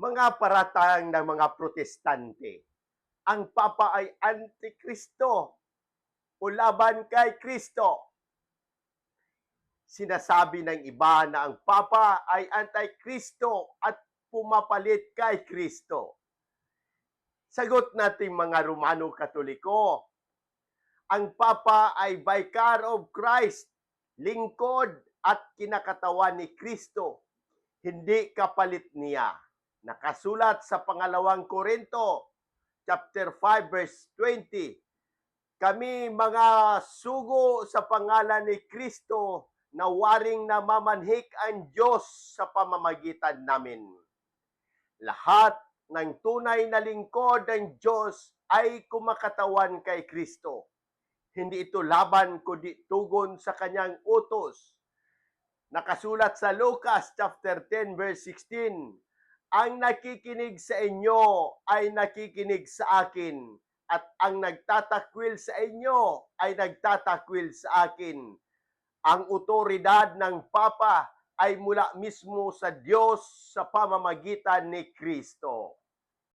mga paratang ng mga protestante. Ang Papa ay Antikristo o laban kay Kristo. Sinasabi ng iba na ang Papa ay Antikristo at pumapalit kay Kristo. Sagot nating mga Romano Katoliko, ang Papa ay Vicar of Christ, lingkod at kinakatawan ni Kristo, hindi kapalit niya. Nakasulat sa pangalawang Korinto, chapter 5, verse 20, Kami mga sugo sa pangalan ni Kristo na waring namamanhik ang Diyos sa pamamagitan namin. Lahat ng tunay na lingkod ng Diyos ay kumakatawan kay Kristo. Hindi ito laban kundi tugon sa kanyang utos. Nakasulat sa Lucas chapter 10 verse 16, Ang nakikinig sa inyo ay nakikinig sa akin at ang nagtatakwil sa inyo ay nagtatakwil sa akin. Ang otoridad ng Papa ay mula mismo sa Diyos sa pamamagitan ni Kristo.